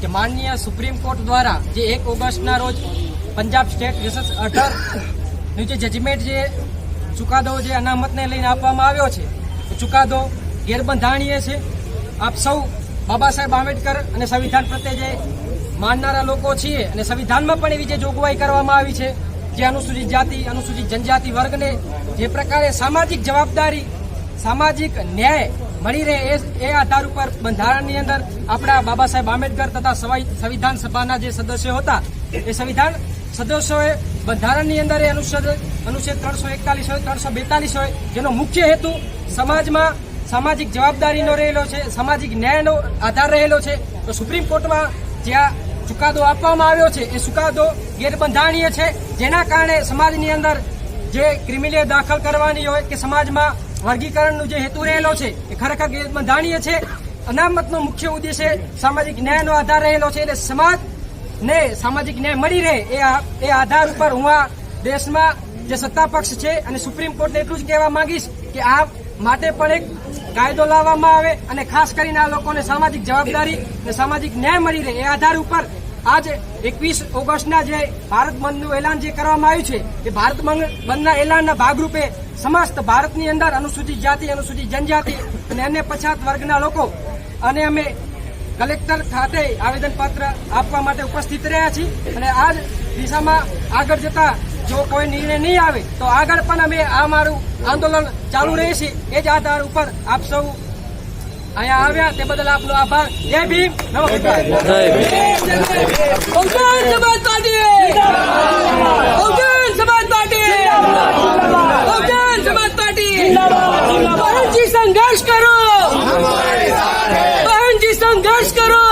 કે માનનીય supreme court દ્વારા જે એક ઓગસ્ટના રોજ પંજાબ સ્ટેટ વર્સસ અઢારનું જે જજમેન્ટ જે ચુકાદો જે અનામતને લઈને આપવામાં આવ્યો છે, એ ચુકાદો ગેરબંધારણીય છે. આપ સૌ બાબા સાહેબ આંબેડકર અને સંવિધાન પ્રત્યે જે માનનારા લોકો છીએ અને સંવિધાનમાં પણ એવી જે જોગવાઈ કરવામાં આવી છે, જે અનુસૂચિત જાતિ, અનુસૂચિત જનજાતિ વર્ગને જે પ્રકારે સામાજિક જવાબદારી, સામાજિક ન્યાય મળી રહે એ એ આધાર ઉપર બંધારણની અંદર આપણા બાબા સાહેબ આંબેડકર તથા સંવિધાન સભાના જે સદસ્યો હતા, એ સંવિધાન સદસ્યોએ બંધારણની અંદર એ અનુચ્છેદ અનુચ્છેદ ત્રણસો એકતાલીસ હોય, ત્રણસો બેતાલીસ હોય, જેનો મુખ્ય હેતુ સમાજમાં સામાજિક જવાબદારીનો રહેલો છે, સામાજિક ન્યાયનો આધાર રહેલો છે. તો સુપ્રીમ કોર્ટમાં જ્યાં ચુકાદો આપવામાં આવ્યો છે, એ ચુકાદો ગેરબંધારણીય છે. જેના કારણે સમાજની અંદર જે ક્રિમિનલ દાખલ કરવાની હોય કે સમાજમાં વર્ગીકરણનો જે હેતુ રહેલો છે એ ખરેખર ગેરબંધારણીય છે અનામતનો મુખ્ય ઉદ્દેશ્ય સામાજિક ન્યાયનો આધાર રહેલો છે. એટલે સમાજ ને સામાજિક ન્યાય મળી રહે એ એ આધાર ઉપર હું આ દેશમાં જે સત્તા પક્ષ છે અને સુપ્રીમ કોર્ટને એટલું જ કહેવા માંગીશ કે આ માટે પણ એક કાયદો લાવવામાં આવે અને ખાસ કરીને આ લોકોને સામાજિક જવાબદારી અને સામાજિક ન્યાય મળી રહે એ આધાર ઉપર આજ એકવીસ ઓગસ્ટના જે ભારત બંધનું એલાન જે કરવામાં આવ્યું છે, એ ભારત બંધ- બંધના એલાનના ભાગરૂપે સમસ્ત ભારતની અંદર અનુસૂચિત જાતિ અનુસૂચિત જનજાતિ અને અન્ય પછાત વર્ગના લોકો અને અમે કલેક્ટર ખાતે આવેદનપત્ર આપવા માટે ઉપસ્થિત રહ્યા છીએ અને આ જ દિશામાં આગળ જતા જો કોઈ નિર્ણય નહીં આવે તો આગળ પણ અમે આ મારું આંદોલન ચાલુ રહેશે. એ જ આધાર ઉપર આપ સૌ અહીંયા આવ્યા. તે બદલ આપનો આભાર. જય ભીમ. નમસ્કાર. બહેનજી સંઘર્ષ કરો. બહેનજી સંઘર્ષ કરો.